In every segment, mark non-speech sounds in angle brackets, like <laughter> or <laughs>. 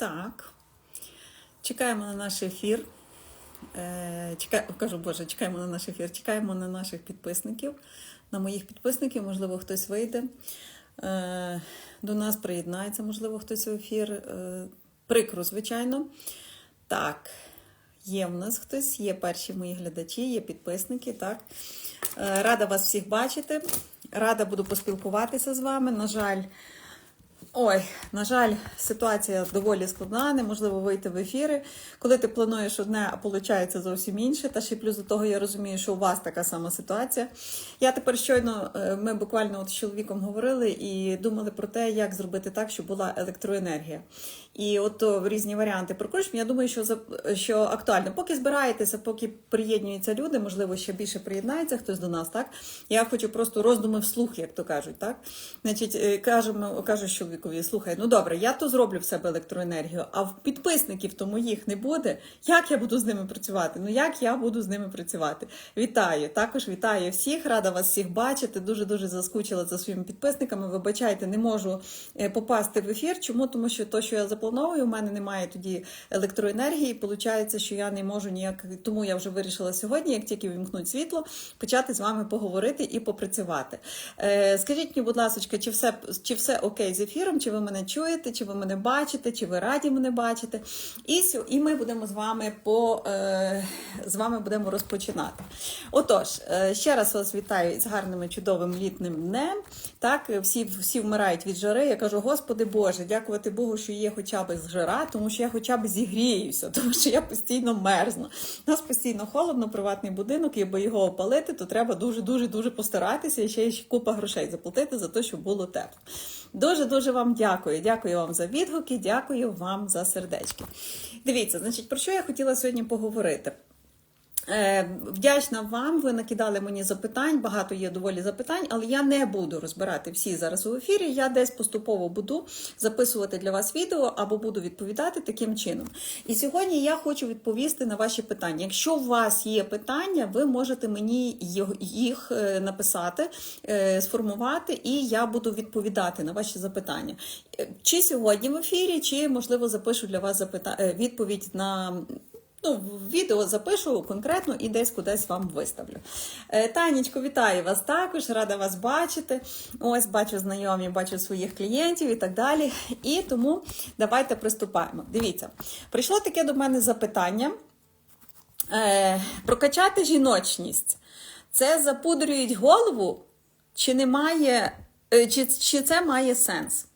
Так. Чекаємо на наш ефір. Е, чекай, кажу, Боже, чекаємо на наш ефір, чекаємо на наших підписників, на моїх підписників, можливо, хтось вийде. Е, до нас приєднається, можливо, хтось в ефір. Е, прикро, звичайно. Так, є в нас хтось, є перші мої глядачі, є підписники. Так. Рада вас всіх бачити. Рада буду поспілкуватися з вами. На жаль, Ой, на жаль, ситуація доволі складна, неможливо вийти в ефіри. Коли ти плануєш одне, а виходить зовсім інше. Та ще плюс до того я розумію, що у вас така сама ситуація. Я тепер щойно, е, ми буквально от з чоловіком говорили і думали про те, як зробити так, щоб була електроенергія. І от різні варіанти прокручуємо. Я думаю, що що актуально. Поки збираєтеся, поки приєднуються люди, можливо, ще більше приєднається хтось до нас. Так я хочу просто роздуми вслух, як то кажуть. Так, значить, е, кажемо, кажу чоловікові, слухай, ну добре, я то зроблю в себе електроенергію, а в підписників то моїх не буде. Як я буду з ними працювати? Ну як я буду з ними працювати? Вітаю! Також вітаю всіх, рада вас всіх бачити. Дуже дуже заскучила за своїми підписниками. Вибачайте, не можу е, попасти в ефір. Чому? Тому що то, що я заплановую, у мене немає тоді електроенергії. Получається, що я не можу ніяк. Тому я вже вирішила сьогодні, як тільки вімкнуть світло, почати з вами поговорити і попрацювати. Е, скажіть мені, будь ласка, чи все, чи все окей з ефіром? Чи ви мене чуєте, чи ви мене бачите, чи ви раді мене бачите? І, і ми будемо з вами по е, з вами будемо розпочинати. Отож, е, ще раз вас вітаю з гарним чудовим літним днем. Так, всі, всі вмирають від жари. Я кажу, Господи Боже, дякувати Богу, що є хоча б жара, тому що я хоча б зігріюся, <laughs> тому що я постійно мерзну. У нас постійно холодно, приватний будинок, і аби його опалити, то треба дуже дуже постаратися і ще й купа грошей заплатити за те, щоб було тепло. Дуже дуже вам дякую. Дякую вам за відгуки, дякую вам за сердечки. Дивіться, значить, про що я хотіла сьогодні поговорити. Е, Вдячна вам, ви накидали мені запитань, багато є доволі запитань, але я не буду розбирати всі зараз у ефірі. Я десь поступово буду записувати для вас відео або буду відповідати таким чином. І сьогодні я хочу відповісти на ваші питання. Якщо у вас є питання, ви можете мені їх- е, написати, е, сформувати, і я буду відповідати на ваші запитання. Чи сьогодні в ефірі, чи можливо запишу для вас відповідь на Ну, відео запишу конкретно і десь кудись вам виставлю. Е, Танечко, вітаю вас також, рада вас бачити. Ось бачу знайомі, бачу своїх клієнтів і так далі. І тому давайте приступаємо. Дивіться, прийшло таке до мене запитання. Е, прокачати жіночність. Це запудрюють голову, чи немає, е, чи, чи це має сенс?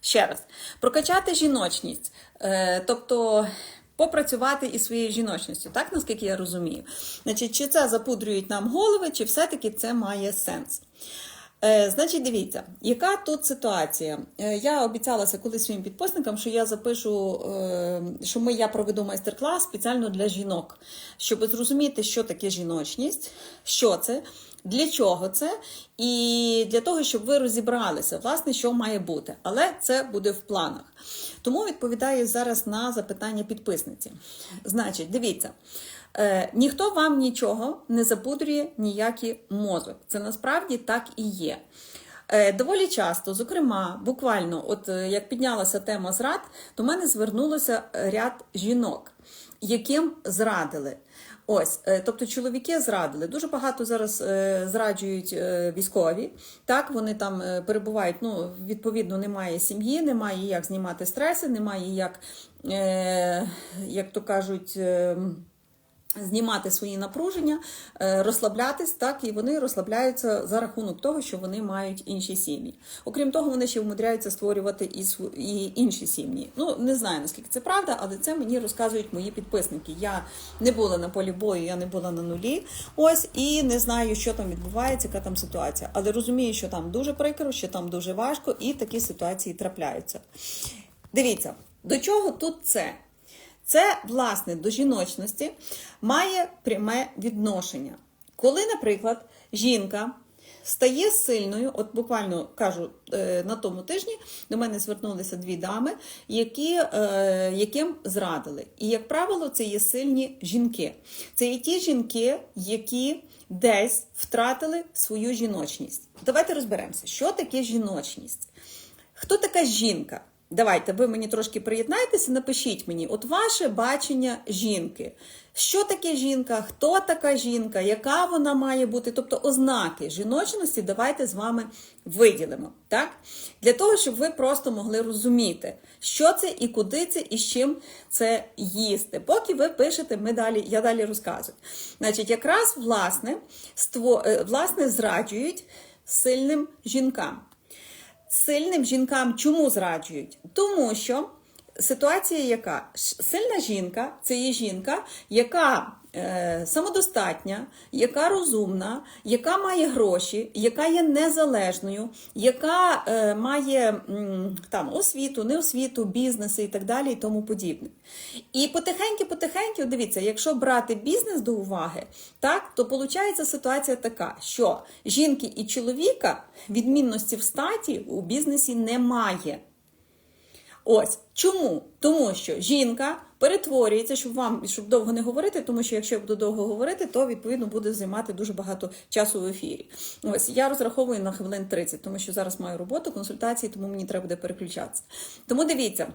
Ще раз, прокачати жіночність, тобто попрацювати із своєю жіночністю, так наскільки я розумію. Значить, чи це запудрюють нам голови, чи все-таки це має сенс? Е, значить, дивіться, яка тут ситуація? Е, я обіцялася колись своїм підписникам, що я запишу, е, що ми, я проведу майстер-клас спеціально для жінок, щоб зрозуміти, що таке жіночність, що це, для чого це, і для того, щоб ви розібралися, власне, що має бути. Але це буде в планах. Тому відповідаю зараз на запитання підписниці. Значить, дивіться. Е, ніхто вам нічого не запудрює ніякий мозок. Це насправді так і є. Е, доволі часто, зокрема, буквально, от е, як піднялася тема зрад, до мене звернулося ряд жінок, яким зрадили. Ось, е, тобто чоловіки зрадили. Дуже багато зараз е, зраджують е, військові. Так, вони там перебувають. Ну, відповідно, немає сім'ї, немає як знімати стреси, немає як, як то кажуть. Знімати свої напруження, е, розслаблятись, так і вони розслабляються за рахунок того, що вони мають інші сім'ї. Окрім того, вони ще вмудряються створювати і, і інші сім'ї. Ну не знаю наскільки це правда, але це мені розказують мої підписники. Я не була на полі бою, я не була на нулі. Ось і не знаю, що там відбувається, яка там ситуація. Але розумію, що там дуже прикро, що там дуже важко, і такі ситуації трапляються. Дивіться, до чого тут це? Це, власне, до жіночності має пряме відношення. Коли, наприклад, жінка стає сильною, от буквально кажу, е, на тому тижні до мене звернулися дві дами, які, е, яким зрадили. І, як правило, це є сильні жінки. Це є ті жінки, які десь втратили свою жіночність. Давайте розберемося, що таке жіночність. Хто така жінка? Давайте ви мені трошки приєднайтеся, напишіть мені, от ваше бачення жінки. Що таке жінка, хто така жінка, яка вона має бути, тобто ознаки жіночності, давайте з вами виділимо. Так? Для того, щоб ви просто могли розуміти, що це і куди це, і з чим це їсти. Поки ви пишете, ми далі, я далі розказую. Значить, якраз власне, ство, е, власне зраджують сильним жінкам. Сильним жінкам чому зраджують? Тому що ситуація яка? Сильна жінка це є жінка, яка самодостатня, яка розумна, яка має гроші, яка є незалежною, яка е, має там освіту, неосвіту, бізнеси і так далі, і тому подібне. І потихеньки-потихеньки, дивіться, якщо брати бізнес до уваги, так, то виходить ситуація така, що жінки і чоловіка відмінності в статі у бізнесі немає. Ось чому? Тому що жінка перетворюється, щоб вам щоб довго не говорити, тому що якщо я буду довго говорити, то відповідно буде займати дуже багато часу в ефірі. Ось я розраховую на хвилин 30, тому що зараз маю роботу, консультації, тому мені треба буде переключатися. Тому дивіться,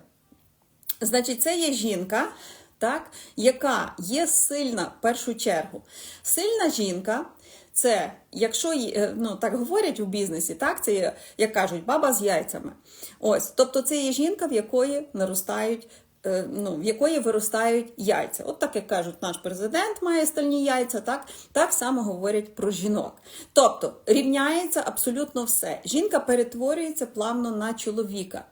Значить, це є жінка, так, яка є сильна в першу чергу. Сильна жінка це, якщо е, ну, так говорять у бізнесі, так, це як кажуть, баба з яйцями. Ось, тобто це є жінка, в якої наростають. Е, Ну, в якої виростають яйця. От так як кажуть, наш президент має стальні яйця, так, так само говорять про жінок. Тобто рівняється абсолютно все. Жінка перетворюється плавно на чоловіка.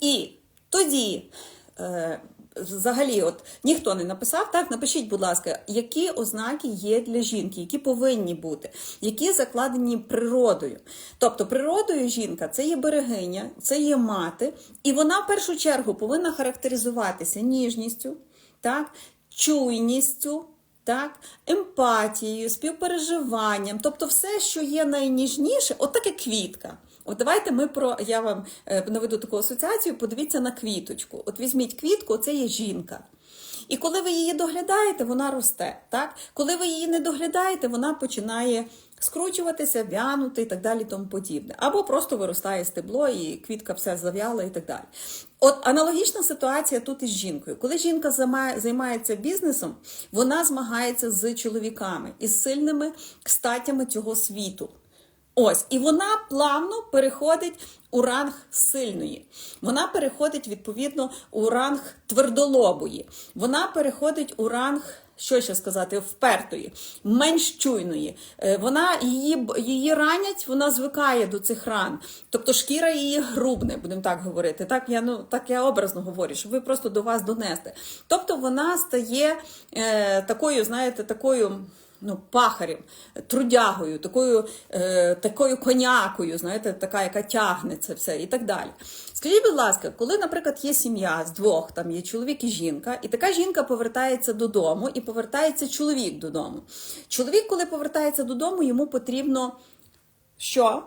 І тоді, е, взагалі, от ніхто не написав, так напишіть, будь ласка, які ознаки є для жінки, які повинні бути, які закладені природою. Тобто, природою жінка це є берегиня, це є мати, і вона в першу чергу повинна характеризуватися ніжністю, так, чуйністю. Так, емпатією, співпереживанням, тобто все, що є найніжніше, от так як квітка. От давайте ми про я вам е, наведу таку асоціацію. Подивіться на квіточку. От візьміть квітку, це є жінка. І коли ви її доглядаєте, вона росте. Так? Коли ви її не доглядаєте, вона починає скручуватися, вянути і так далі, тому подібне. Або просто виростає стебло, і квітка вся зав'яла і так далі. От аналогічна ситуація тут із жінкою. Коли жінка займається бізнесом, вона змагається з чоловіками із сильними статтями цього світу. Ось, і вона плавно переходить у ранг сильної. Вона переходить відповідно у ранг твердолобої. Вона переходить у ранг. Що ще сказати, впертої, менш чуйної. Е, Вона її, її ранять, вона звикає до цих ран. Тобто шкіра її грубне, будемо так говорити. Так я ну так я образно говорю, щоб ви просто до вас донести. Тобто вона стає е, такою, знаєте, такою ну, пахарем, трудягою, такою, е, такою конякою, знаєте, така, яка тягне це все і так далі. Скажіть, будь ласка, коли, наприклад, є сім'я з двох, там є чоловік і жінка, і така жінка повертається додому, і повертається чоловік додому. Чоловік, коли повертається додому, йому потрібно що?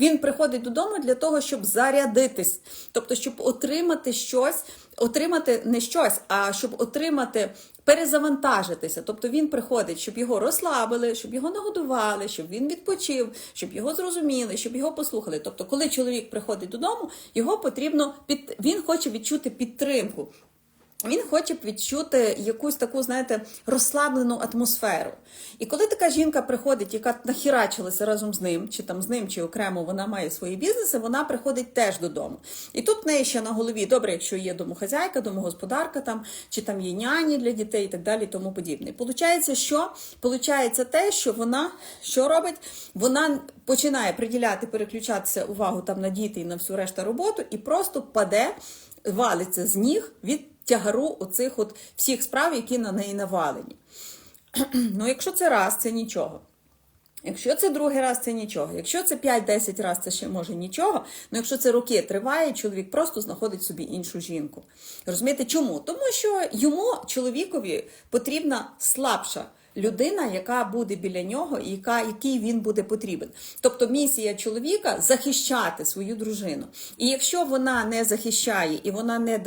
Він приходить додому для того, щоб зарядитись, тобто, щоб отримати щось, отримати не щось, а щоб отримати, перезавантажитися. Тобто він приходить, щоб його розслабили, щоб його нагодували, щоб він відпочив, щоб його зрозуміли, щоб його послухали. Тобто, коли чоловік приходить додому, його потрібно під він хоче відчути підтримку. Він хоче б відчути якусь таку, знаєте, розслаблену атмосферу. І коли така жінка приходить, яка нахірачилася разом з ним, чи там з ним, чи окремо вона має свої бізнеси, вона приходить теж додому. І тут в неї ще на голові добре, якщо є домохазяйка, домогосподарка, там, чи там є няні для дітей і так далі, і тому подібне. Получається, що? Получається те, що вона що робить? Вона починає приділяти, переключатися увагу там на діти і на всю решту роботу, і просто паде, валиться з ніг від тягару оцих от всіх справ, які на неї навалені. <clears throat> Ну, якщо це раз, це нічого. Якщо це другий раз, це нічого. Якщо це 5-10 разів, це ще може нічого. Ну якщо це роки триває, чоловік просто знаходить собі іншу жінку. Розумієте, чому? Тому що йому, чоловікові, потрібна слабша людина, яка буде біля нього, і яка, який він буде потрібен. Тобто місія чоловіка захищати свою дружину. І якщо вона не захищає, і вона не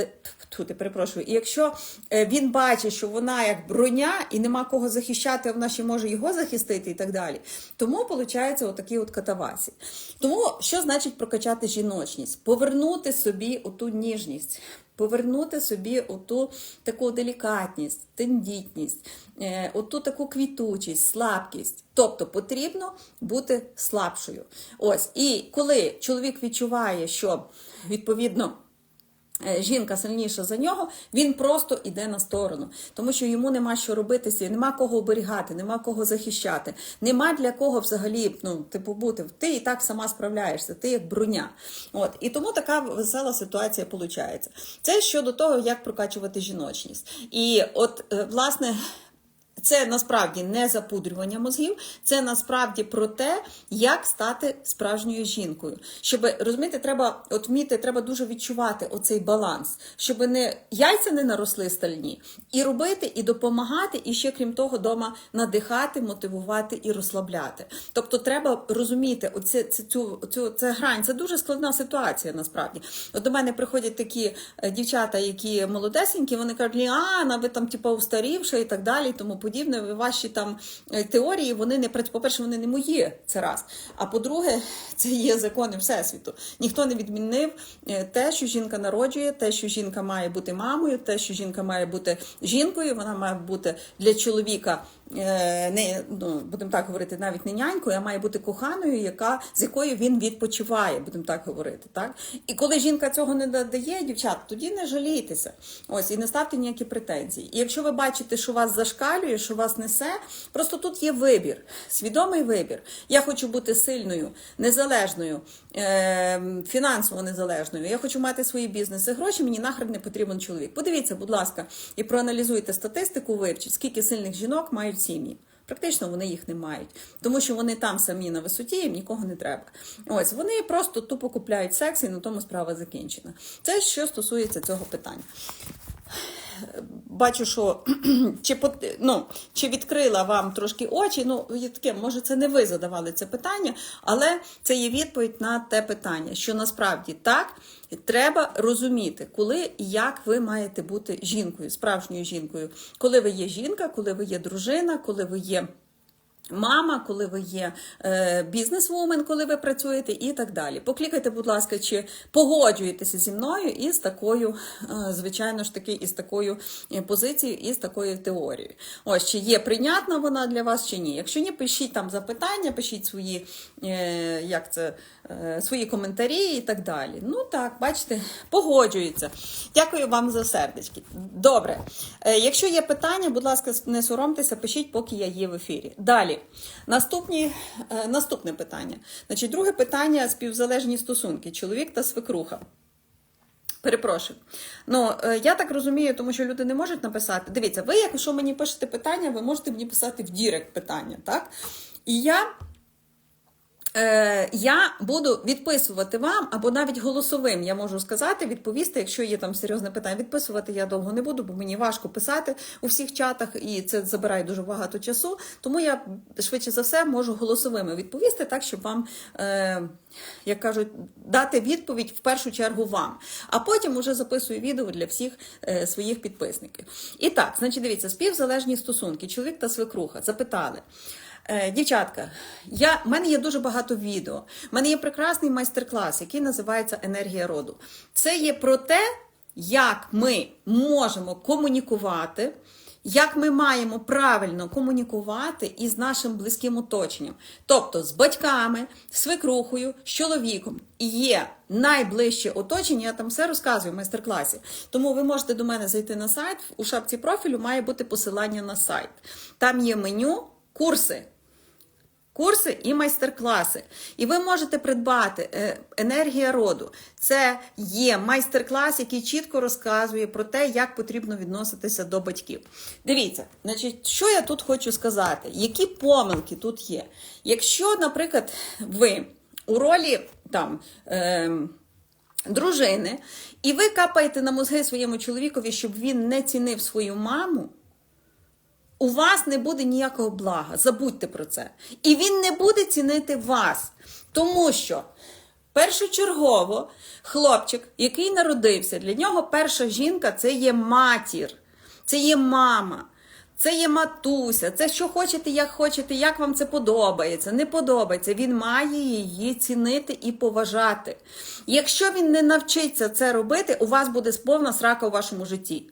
Тьфу, перепрошую, і якщо е, він бачить, що вона як броня і нема кого захищати, вона ще може його захистити і так далі. Тому виходить отакі от катавасі. Тому що значить прокачати жіночність? Повернути собі оту ніжність. Повернути собі оту таку делікатність, тендітність, е, оту таку квітучість, слабкість. Тобто потрібно бути слабшою. Ось, і коли чоловік відчуває, що відповідно. Е, Жінка сильніша за нього, він просто йде на сторону, тому що йому нема що робити, нема кого оберігати, нема кого захищати, нема для кого взагалі ну, типу бути. Ти і так сама справляєшся, ти як броня. От і тому така весела ситуація виходить. Це щодо того, як прокачувати жіночність. І от е, власне. Це насправді не запудрювання мозгів, це насправді про те, як стати справжньою жінкою. Щоб розумієте, треба от вміти, треба дуже відчувати оцей баланс, щоб не яйця не наросли стальні, і робити, і допомагати, і ще крім того, дома надихати, мотивувати і розслабляти. Тобто, треба розуміти, оце це цю цю це грань. Це дуже складна ситуація. Насправді, от до мене приходять такі е, дівчата, які молодесенькі, вони кажуть, Ліана, ви там типу устарівша і так далі, тому подібне. Ваші там е, теорії вони не по-перше, вони не мої. Це раз. А по-друге, <laughs> це є закони всесвіту. Ніхто не відмінив е, те, що жінка народжує, те, що жінка має бути мамою, те, що жінка має бути жінкою, вона має бути для чоловіка. Е, Не ну будемо так говорити, навіть не нянькою, а має бути коханою, яка з якою він відпочиває, будемо так говорити. Так і коли жінка цього не додає, дівчат, тоді не жалійтеся. Ось і не ставте ніякі претензії. І якщо ви бачите, що вас зашкалює, що вас несе, просто тут є вибір, свідомий вибір. Я хочу бути сильною, незалежною, е, фінансово незалежною. Я хочу мати свої бізнеси, гроші. Мені нахрен не потрібен чоловік. Подивіться, будь ласка, і проаналізуйте статистику, вивчіть, скільки сильних жінок мають сім'ї. Практично вони їх не мають, тому що вони там самі на висоті, їм нікого не треба. Ось вони просто тупо купляють секс і на тому справа закінчена. Це що стосується цього питання. Бачу, що <clears throat> чи ну, чи відкрила вам трошки очі. Ну, таке, може, це не ви задавали це питання, але це є відповідь на те питання, що насправді так треба розуміти, коли і як ви маєте бути жінкою, справжньою жінкою, коли ви є жінка, коли ви є дружина, коли ви є. Мама, коли ви є е, бізнес-вумен, коли ви працюєте, і так далі. Поклікайте, будь ласка, чи погоджуєтеся зі мною із такою, е, звичайно ж таки, із такою е, позицією, і з такою теорією. Ось чи є прийнятна вона для вас, чи ні. Якщо ні, пишіть там запитання, пишіть свої, як це, свої коментарі і так далі. Ну так, бачите, погоджуються. Дякую вам за сердечки. Добре. Е, якщо є питання, будь ласка, не соромтеся, пишіть, поки я є в ефірі. Далі. Наступні, е, наступне питання. Значить, друге питання співзалежні стосунки: чоловік та свекруха. Перепрошую. Ну, е, я так розумію, тому що люди не можуть написати. Дивіться, ви, якщо мені пишете питання, ви можете мені писати в Дірект питання, так? І я. Е, я буду відписувати вам, або навіть голосовим я можу сказати, відповісти, якщо є там серйозне питання. Відписувати я довго не буду, бо мені важко писати у всіх чатах, і це забирає дуже багато часу. Тому я швидше за все можу голосовими відповісти, так щоб вам, е, як кажуть, дати відповідь в першу чергу вам. А потім уже записую відео для всіх е, своїх підписників. І так, значить, дивіться, співзалежні стосунки, чоловік та свекруха запитали. Е, Дівчатка, я, в мене є дуже багато відео. У мене є прекрасний майстер-клас, який називається Енергія роду. Це є про те, як ми можемо комунікувати, як ми маємо правильно комунікувати із нашим близьким оточенням, тобто з батьками, свекрухою, з чоловіком. І є найближче оточення, я там все розказую в майстер-класі. Тому ви можете до мене зайти на сайт. У шапці профілю має бути посилання на сайт. Там є меню, курси. Курси і майстер-класи. І ви можете придбати е, енергія роду. Це є майстер-клас, який чітко розказує про те, як потрібно відноситися до батьків. Дивіться, значить, що я тут хочу сказати, які помилки тут є. Якщо, наприклад, ви у ролі там. Е, Дружини, і ви капаєте на мозги своєму чоловікові, щоб він не цінив свою маму. У вас не буде ніякого блага. Забудьте про це. І він не буде цінити вас. Тому що першочергово хлопчик, який народився, для нього перша жінка це є матір, це є мама. Це є матуся, це що хочете, як хочете, як вам це подобається, не подобається. Він має її цінити і поважати. Якщо він не навчиться це робити, у вас буде повна срака у вашому житті.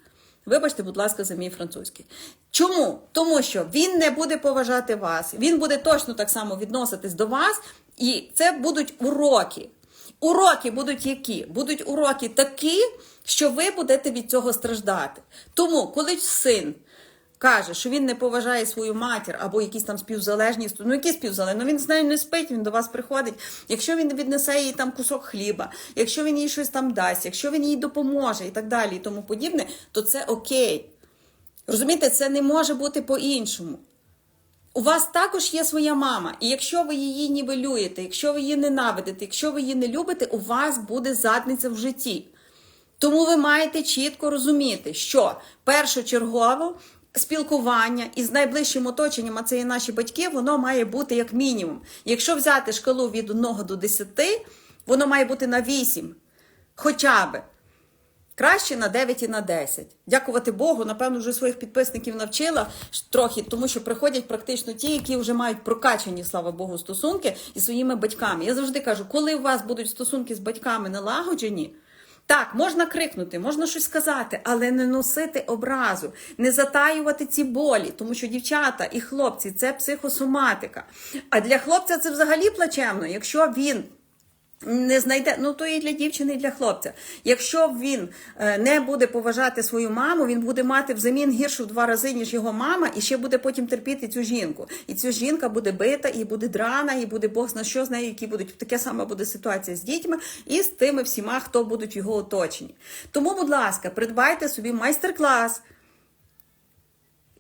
Вибачте, будь ласка, за мій французький. Чому? Тому що він не буде поважати вас, він буде точно так само відноситись до вас, і це будуть уроки. Уроки будуть які? Будуть уроки такі, що ви будете від цього страждати. Тому, коли син каже, що він не поважає свою матір або якісь там співзалежні, ну які співзалежні, ну він з нею не спить, він до вас приходить. Якщо він віднесе їй там кусок хліба, якщо він їй щось там дасть, якщо він їй допоможе і так далі, і тому подібне, то це окей. Розумієте, це не може бути по-іншому. У вас також є своя мама, і якщо ви її нівелюєте, якщо ви її ненавидите, якщо ви її не любите, у вас буде задниця в житті. Тому ви маєте чітко розуміти, що першочергово спілкування із найближчим оточенням, а це і наші батьки, воно має бути як мінімум. Якщо взяти шкалу від 1 до 10, воно має бути на 8. Хоча би. Краще на 9 і на 10. Дякувати Богу, напевно, вже своїх підписників навчила трохи, тому що приходять практично ті, які вже мають прокачані, слава Богу, стосунки із своїми батьками. Я завжди кажу, коли у вас будуть стосунки з батьками налагоджені. Так, можна крикнути, можна щось сказати, але не носити образу, не затаювати ці болі, тому що дівчата і хлопці це психосоматика. А для хлопця це взагалі плачевно, якщо він. Не знайде, ну то і для дівчини, і для хлопця. Якщо він е, не буде поважати свою маму, він буде мати взамін гіршу в два рази, ніж його мама, і ще буде потім терпіти цю жінку. І ця жінка буде бита, і буде драна, і буде Бог зна що з нею, які будуть таке саме буде ситуація з дітьми і з тими всіма, хто будуть в його оточенні. Тому, будь ласка, придбайте собі майстер-клас.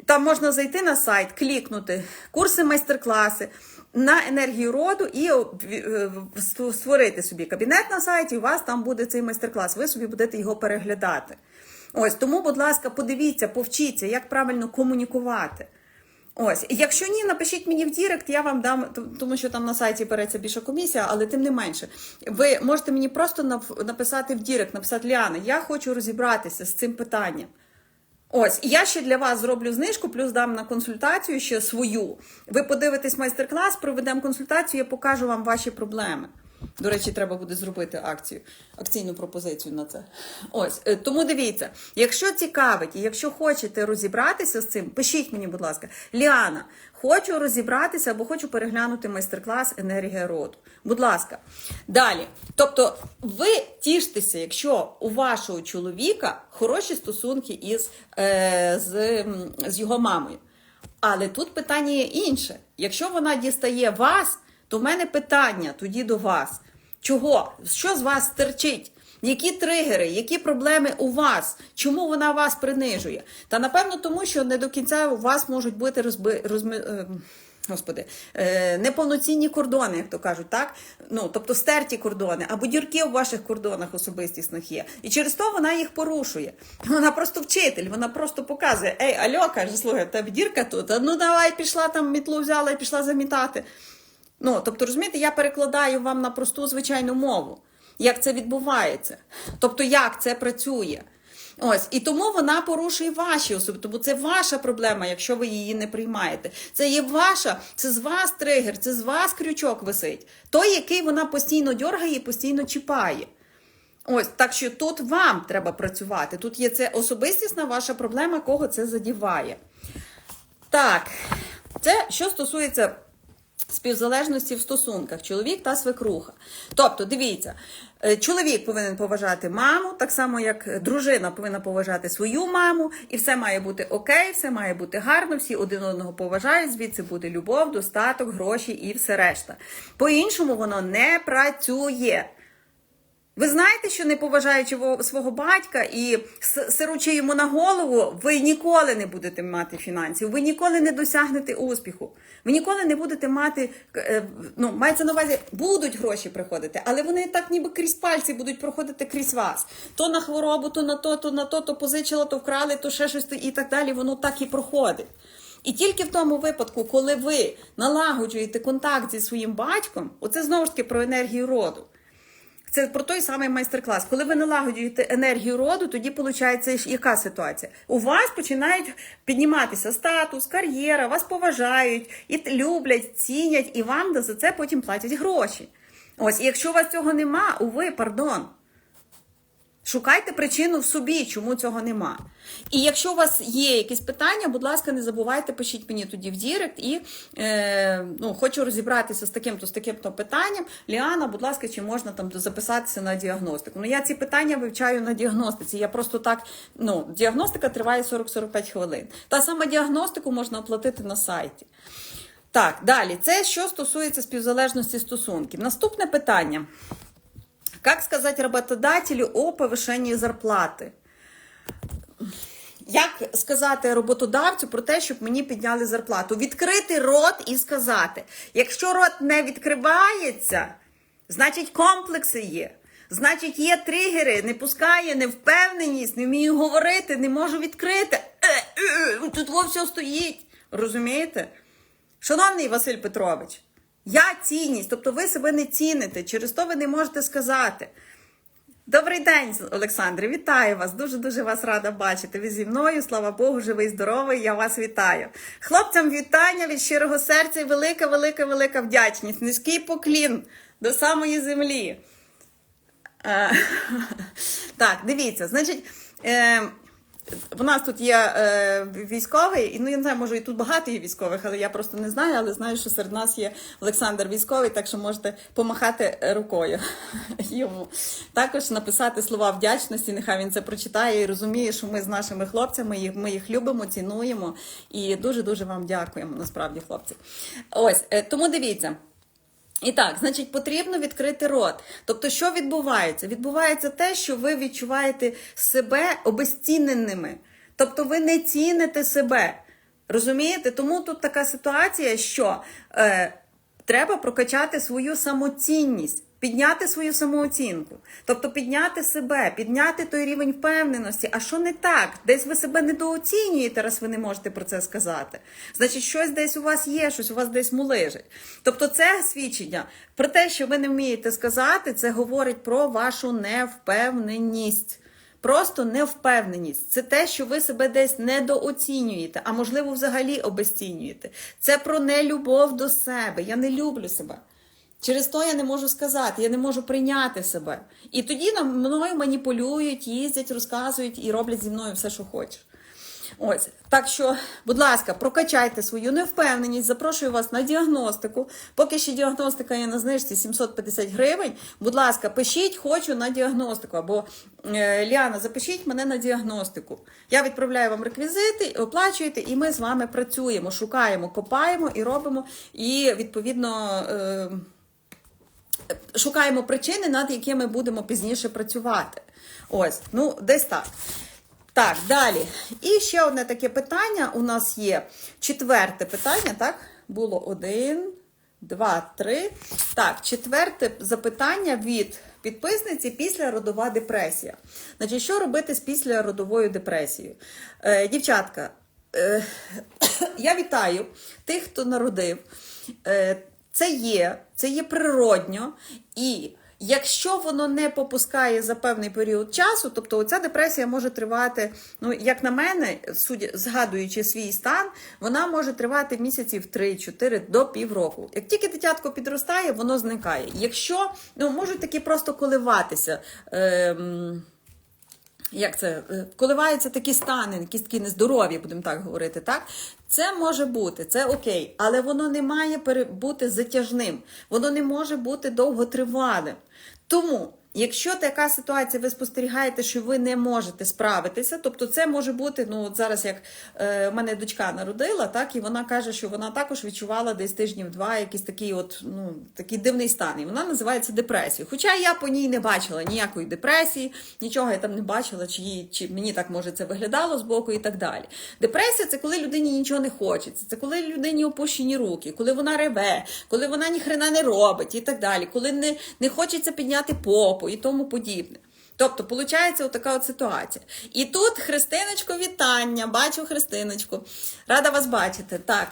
Там можна зайти на сайт, клікнути, курси, майстер-класи на енергію роду і е, створити собі кабінет на сайті. У вас там буде цей майстер-клас. Ви собі будете його переглядати. Ось тому, будь ласка, подивіться, повчіться, як правильно комунікувати. Ось, якщо ні, напишіть мені в Дірект, я вам дам, тому що там на сайті береться більша комісія, але тим не менше. Ви можете мені просто написати в Дірект, написати Ліана, я хочу розібратися з цим питанням. Ось, я ще для вас зроблю знижку, плюс дам на консультацію ще свою. Ви подивитесь майстер-клас, проведемо консультацію, я покажу вам ваші проблеми. До речі, треба буде зробити акцію, акційну пропозицію на це. Ось е, тому дивіться, якщо цікавить, і якщо хочете розібратися з цим, пишіть мені, будь ласка, Ліана, хочу розібратися або хочу переглянути майстер-клас енергія роду. Будь ласка, далі. Тобто, ви тіштеся, якщо у вашого чоловіка хороші стосунки із, е, з, з його мамою. Але тут питання є інше. Якщо вона дістає вас. То в мене питання тоді до вас. Чого? Що з вас терчить? Які тригери, які проблеми у вас? Чому вона вас принижує? Та напевно, тому що не до кінця у вас можуть бути розби... розми... Е, господи, е, неповноцінні кордони, як то кажуть, так? Ну, тобто стерті кордони, або дірки в ваших кордонах особистісних є. І через то вона їх порушує. Вона просто вчитель, вона просто показує: Ей, Альо, каже, слухай, в тебе дірка тут, а ну давай пішла там мітлу взяла і пішла замітати. Ну, тобто, розумієте, я перекладаю вам на просту звичайну мову, як це відбувається. Тобто, як це працює. Ось, і тому вона порушує ваші особи, тому це ваша проблема, якщо ви її не приймаєте. Це є ваша, це з вас тригер, це з вас крючок висить. Той, який вона постійно дьоргає і постійно чіпає. Ось, так що тут вам треба працювати. Тут є це особистісна ваша проблема, кого це задіває. Так, це що стосується співзалежності в стосунках чоловік та свекруха. Тобто, дивіться, е, чоловік повинен поважати маму, так само як дружина повинна поважати свою маму, і все має бути окей, все має бути гарно, всі один одного поважають, звідси буде любов, достаток, гроші і все решта. По-іншому воно не працює. Ви знаєте, що не поважаючи свого батька і сиручи йому на голову, ви ніколи не будете мати фінансів, ви ніколи не досягнете успіху. Ви ніколи не будете мати, е, ну, мається на увазі, будуть гроші приходити, але вони так ніби крізь пальці будуть проходити крізь вас. То на хворобу, то на то, то на то, то позичила, то вкрали, то ще щось і так далі. Воно так і проходить. І тільки в тому випадку, коли ви налагоджуєте контакт зі своїм батьком, оце знову ж таки про енергію роду. Це про той самий майстер-клас. Коли ви налагоджуєте енергію роду, тоді виходить, яка ситуація? У вас починають підніматися статус, кар'єра, вас поважають, і люблять, цінять, і вам за це потім платять гроші. Ось, і якщо у вас цього нема, уви, пардон. Шукайте причину в собі, чому цього нема. І якщо у вас є якісь питання, будь ласка, не забувайте, пишіть мені тоді в Дірект і е, ну, хочу розібратися з таким-то з таким-то питанням. Ліана, будь ласка, чи можна там записатися на діагностику? Ну я ці питання вивчаю на діагностиці. Я просто так, ну, діагностика триває 40-45 хвилин. Та сама діагностику можна оплатити на сайті. Так, далі, це що стосується співзалежності стосунків. Наступне питання. Как сказать работодателю о повишенні зарплати? Як сказати роботодавцю про те, щоб мені підняли зарплату? Відкрити рот і сказати: якщо рот не відкривається, значить комплекси є. Значить, є тригери, не пускає, невпевненість, не вмію говорити, не можу відкрити. Е, е, Тут во все стоїть. Розумієте? Шановний Василь Петрович, я цінність, тобто ви себе не ціните, через то ви не можете сказати. Добрий день, Олександре, вітаю вас. Дуже дуже вас рада бачити. Ви зі мною, слава Богу, живий, здоровий. Я вас вітаю. Хлопцям вітання від щирого серця і велика, велика, велика вдячність. Низький поклін до самої землі. Е, <laughs> Так, дивіться, значить. У нас тут є е, військовий, і ну я не знаю, може і тут багато є військових, але я просто не знаю, але знаю, що серед нас є Олександр військовий, так що можете помахати рукою <laughs> йому. Також написати слова вдячності, нехай він це прочитає і розуміє, що ми з нашими хлопцями їх, ми їх любимо, цінуємо і дуже-дуже вам дякуємо, насправді, хлопці. Ось, е, тому дивіться. І так, значить, потрібно відкрити рот. Тобто, що відбувається? Відбувається те, що ви відчуваєте себе обезціненими. Тобто, ви не ціните себе. Розумієте? Тому тут така ситуація, що е, треба прокачати свою самоцінність. Підняти свою самооцінку, тобто підняти себе, підняти той рівень впевненості. А що не так? Десь ви себе недооцінюєте, раз ви не можете про це сказати. Значить, щось десь у вас є, щось у вас десь мулежить. Тобто, це свідчення про те, що ви не вмієте сказати, це говорить про вашу невпевненість. Просто невпевненість. Це те, що ви себе десь недооцінюєте, а можливо, взагалі обесцінюєте. Це про нелюбов до себе. Я не люблю себе. Через то я не можу сказати, я не можу прийняти себе. І тоді на мною маніпулюють, їздять, розказують і роблять зі мною все, що хочеш. Ось так що, будь ласка, прокачайте свою невпевненість. Запрошую вас на діагностику. Поки ще діагностика є на знижці 750 гривень. Будь ласка, пишіть, хочу на діагностику. Або е, Ліана, запишіть мене на діагностику. Я відправляю вам реквізити, оплачуєте, і ми з вами працюємо, шукаємо, копаємо і робимо. І відповідно. Шукаємо причини, над якими будемо пізніше працювати. Ось, ну, десь так. Так, далі. І ще одне таке питання у нас є. Четверте питання, так? Було один, два, три. Так, четверте запитання від підписниці після родова депресія. Значить, що робити з післяродовою депресією? Е, дівчатка, е, <coughs> я вітаю тих, хто народив. Е, це є, це є природньо. І якщо воно не попускає за певний період часу, тобто оця депресія може тривати, ну як на мене, судя, згадуючи свій стан, вона може тривати місяців 3-4 до півроку. Як тільки дитятко підростає, воно зникає. Якщо ну можуть такі просто коливатися. Ем, як це е, коливаються такі стани, якісь такі нездорові, будемо так говорити, так? Це може бути, це окей, але воно не має бути затяжним, воно не може бути довготривалим. Тому, якщо така ситуація, ви спостерігаєте, що ви не можете справитися, тобто це може бути, ну от зараз як е, мене дочка народила, так, і вона каже, що вона також відчувала десь тижнів два якийсь такий от, ну, такий дивний стан. І вона називається депресією. Хоча я по ній не бачила ніякої депресії, нічого я там не бачила, чи, чи мені так може це виглядало з боку і так далі. Депресія це коли людині нічого не хочеться, це коли людині опущені руки, коли вона реве, коли вона ніхрена не робить і так далі, коли не, не хочеться підняти попу і тому подібне. Тобто, виходить, отака от ситуація. І тут Христиночко, вітання. Бачу Христиночку. Рада вас бачити. Так.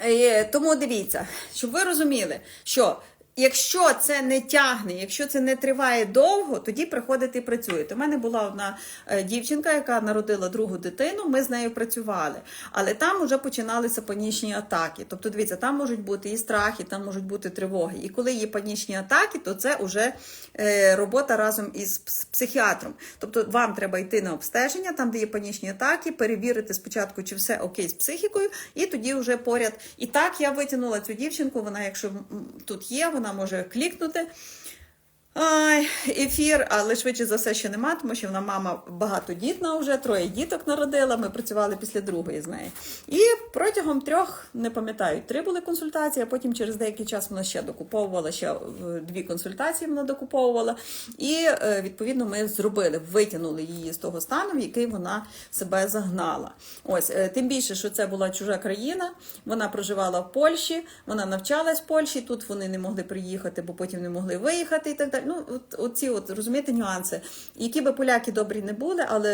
Е, Тому дивіться, щоб ви розуміли, що якщо це не тягне, якщо це не триває довго, тоді приходите і працюєте. У мене була одна е, дівчинка, яка народила другу дитину. Ми з нею працювали, але там вже починалися панічні атаки. Тобто, дивіться, там можуть бути і страхи, там можуть бути тривоги. І коли є панічні атаки, то це вже е, робота разом із психіатром. Тобто, вам треба йти на обстеження, там, де є панічні атаки, перевірити спочатку, чи все окей з психікою, і тоді вже поряд. І так я витягнула цю дівчинку. Вона, якщо тут є, вона може клікнути. Ефір, але швидше за все ще нема, тому що вона мама багатодітна вже, троє діток народила. Ми працювали після другої з нею. І протягом трьох, не пам'ятаю, три були консультації, а потім через деякий час вона ще докуповувала, ще е, дві консультації вона докуповувала. І е, відповідно ми зробили, витягнули її з того стану, в який вона себе загнала. Ось е, тим більше, що це була чужа країна. Вона проживала в Польщі, вона навчалась в Польщі. Тут вони не могли приїхати, бо потім не могли виїхати і так далі. Ну, от, оці от розумієте нюанси. Які би поляки добрі не були, але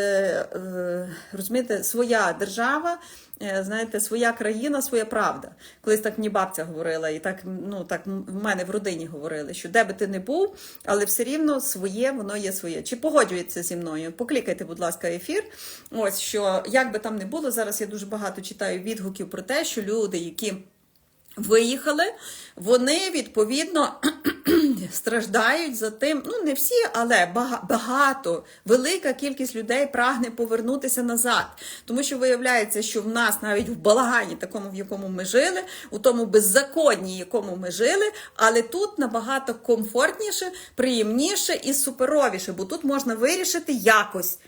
е, розумієте, своя держава. е, Знаєте, своя країна, своя правда. Колись так мені бабця говорила, і так ну так в мене в родині говорили, що де би ти не був, але все рівно своє, воно є своє. Чи погоджується зі мною? Поклікайте, будь ласка, ефір. Ось що як би там не було, зараз я дуже багато читаю відгуків про те, що люди, які виїхали, вони відповідно <clears throat> страждають за тим. Ну не всі, але багато, велика кількість людей прагне повернутися назад. Тому що виявляється, що в нас навіть в балагані, такому, в якому ми жили, у тому беззаконні, якому ми жили, але тут набагато комфортніше, приємніше і суперовіше, бо тут можна вирішити якось.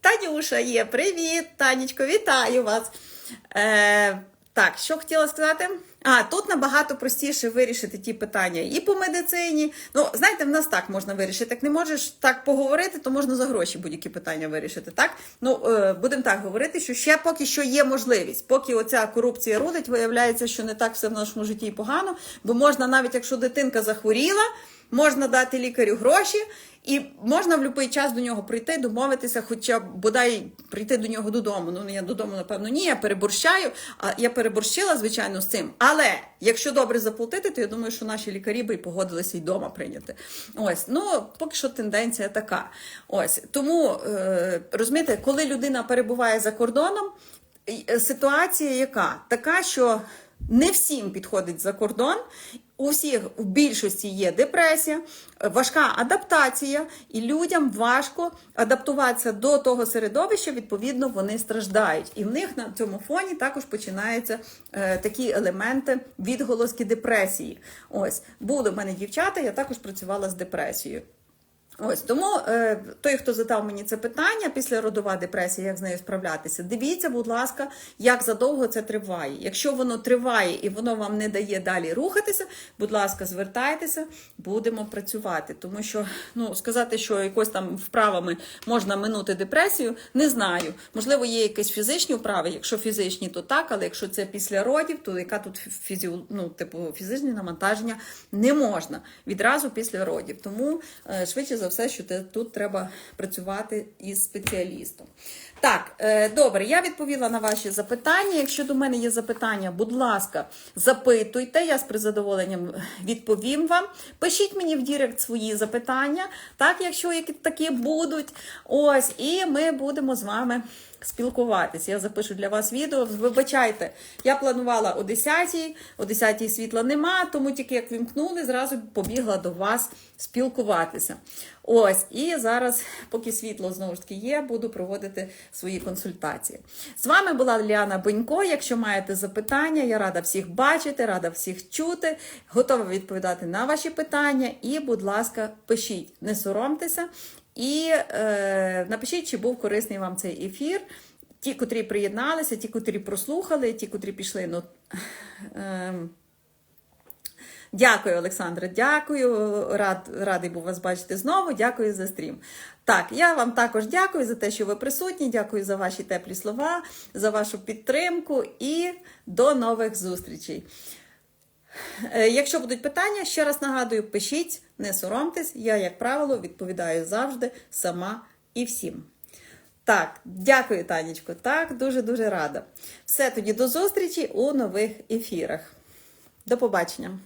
Танюша є, привіт, Танечко, вітаю вас. Е, так, що хотіла сказати? А, тут набагато простіше вирішити ті питання і по медицині. Ну, знаєте, в нас так можна вирішити. Як не можеш так поговорити, то можна за гроші будь-які питання вирішити. Так? Ну, е, будемо так говорити, що ще поки що є можливість. Поки оця корупція родить, виявляється, що не так все в нашому житті погано, бо можна навіть якщо дитинка захворіла, можна дати лікарю гроші, і можна в будь-який час до нього прийти, домовитися, хоча б бодай прийти до нього додому. Ну я додому, напевно, ні, я переборщаю. А я переборщила, звичайно, з цим. Але якщо добре заплатити, то я думаю, що наші лікарі би погодилися й вдома прийняти. Ось, ну поки що тенденція така. Ось тому е, розумієте, коли людина перебуває за кордоном, е, ситуація яка? Така, що не всім підходить за кордон. У всіх в більшості є депресія, важка адаптація, і людям важко адаптуватися до того середовища. Відповідно, вони страждають. І в них на цьому фоні також починаються е, такі елементи відголоски депресії. Ось були в мене дівчата, я також працювала з депресією. Ось тому е, той, хто задав мені це питання, після родова депресія, як з нею справлятися, дивіться, будь ласка, як задовго це триває. Якщо воно триває і воно вам не дає далі рухатися, будь ласка, звертайтеся, будемо працювати. Тому що ну сказати, що якось там вправами можна минути депресію, не знаю. Можливо, є якісь фізичні вправи. Якщо фізичні, то так, але якщо це після родів, то яка тут фізі... ну, типу, фізичне навантаження не можна відразу після родів. Тому е, швидше за все, що тут треба працювати із спеціалістом. Так, е, добре, я відповіла на ваші запитання. Якщо до мене є запитання, будь ласка, запитуйте, я з призадоволенням відповім вам. Пишіть мені в Дірект свої запитання, так, якщо такі будуть. Ось, і ми будемо з вами спілкуватись. Я запишу для вас відео. Вибачайте, я планувала о 10-й, о 10-й світла нема, тому тільки як вімкнули, зразу побігла до вас спілкуватися. Ось, і зараз, поки світло знову ж таки є, буду проводити свої консультації. З вами була Ліана Бонько. Якщо маєте запитання, я рада всіх бачити, рада всіх чути, готова відповідати на ваші питання. І, будь ласка, пишіть, не соромтеся. І е, напишіть, чи був корисний вам цей ефір. Ті, котрі приєдналися, ті, котрі прослухали, ті, котрі пішли. Ну, е, Дякую, Олександре. Дякую. Рад, радий був вас бачити знову. Дякую за стрім. Так, я вам також дякую за те, що ви присутні. Дякую за ваші теплі слова, за вашу підтримку і до нових зустрічей. Е, Якщо будуть питання, ще раз нагадую, пишіть, не соромтесь. Я, як правило, відповідаю завжди сама і всім. Так, дякую, Танечко. Так, дуже-дуже рада. Все тоді до зустрічі у нових ефірах. До побачення.